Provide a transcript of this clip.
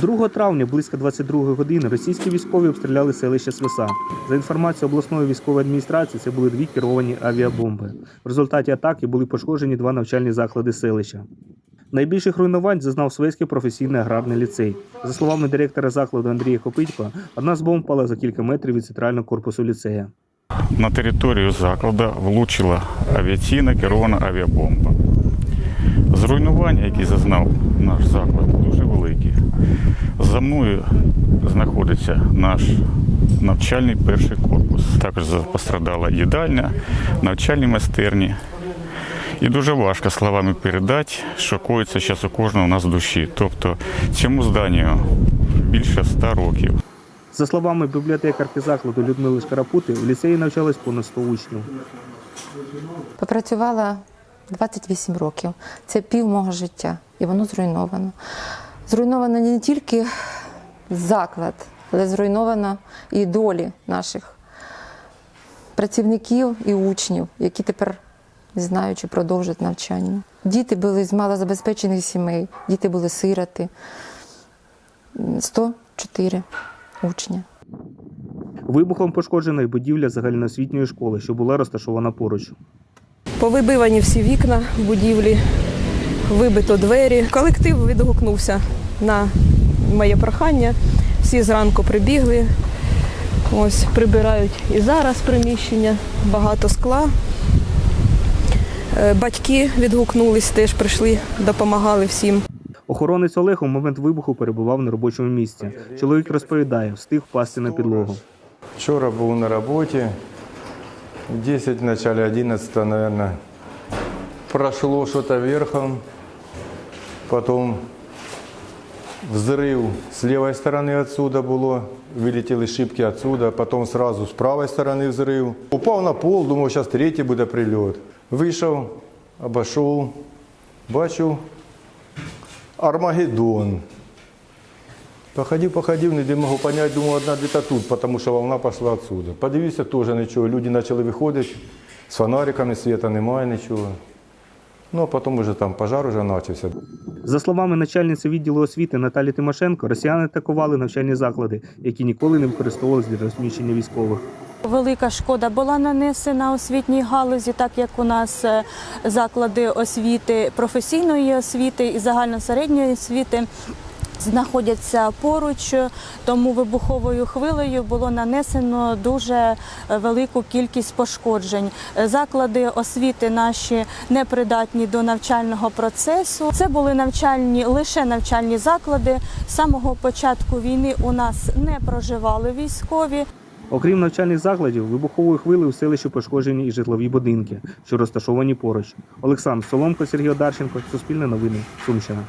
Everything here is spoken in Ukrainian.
2 травня близько 22 години російські військові обстріляли селище Свиса. За інформацією обласної військової адміністрації, це були дві керовані авіабомби. В результаті атаки були пошкоджені два навчальні заклади селища. Найбільших руйнувань зазнав Свейський професійний аграрний ліцей. За словами директора закладу Андрія Копитько, одна з бомб впала за кілька метрів від центрального корпусу ліцея. На територію закладу влучила авіаційна керована авіабомба. Зруйнування, які зазнав наш заклад, дуже великі. За мною знаходиться наш навчальний перший корпус. Також пострадала їдальня, навчальні майстерні. І дуже важко словами передати, що коїться зараз у кожного у нас в душі. Тобто цьому зданню більше ста років. За словами бібліотекарки закладу Людмили Шкарапути, в ліцеї навчалось понад 100 учнів. Попрацювала 28 років. Це пів мого життя, і воно зруйновано. Зруйновано не тільки заклад, але зруйновано і долі наших працівників і учнів, які тепер не знають, чи продовжать навчання. Діти були з малозабезпечених сімей, діти були сироти. 104 учня. Вибухом пошкоджена й будівля загальноосвітньої школи, що була розташована поруч. Повибивані всі вікна в будівлі, вибито двері. Колектив відгукнувся на моє прохання. Всі зранку прибігли. Ось прибирають і зараз приміщення, багато скла. Е, Батьки відгукнулись, теж прийшли, допомагали всім. Охоронець Олег у момент вибуху перебував на робочому місці. Чоловік розповідає, встиг впасти на підлогу. Вчора був на роботі. 10 в начале 11, наверное. Прошло что-то верхом. Потом взрыв с левой стороны отсюда было. Вылетели шибки отсюда. Потом сразу с правой стороны взрыв. Упал на пол, думав, сейчас третій буде прильот. Вийшов, обошел. Бачу Армагеддон. Походив, походив, не можу понять, думаю, одна где-то тут, тому що волна пішла отсюда. Подивився, теж нічого. Люди почали виходити, з фонариками світа немає нічого. Ну, а потім вже там пожар уже почався. За словами начальниці відділу освіти Наталі Тимошенко, росіяни атакували навчальні заклади, які ніколи не використовувалися для розміщення військових. Велика шкода була нанесена освітній галузі, так як у нас е, заклади освіти професійної освіти і загальносередньої освіти знаходяться поруч, тому вибуховою хвилею було нанесено дуже е, велику кількість пошкоджень. Е, Заклади освіти наші непридатні до навчального процесу. Це були навчальні лише навчальні заклади. З самого початку війни у нас не проживали військові. Окрім навчальних закладів, вибуховою хвилею у селищі пошкоджені і житлові будинки, що розташовані поруч. Олександр Соломко, Сергій Одарченко, Суспільне новини, Сумщина.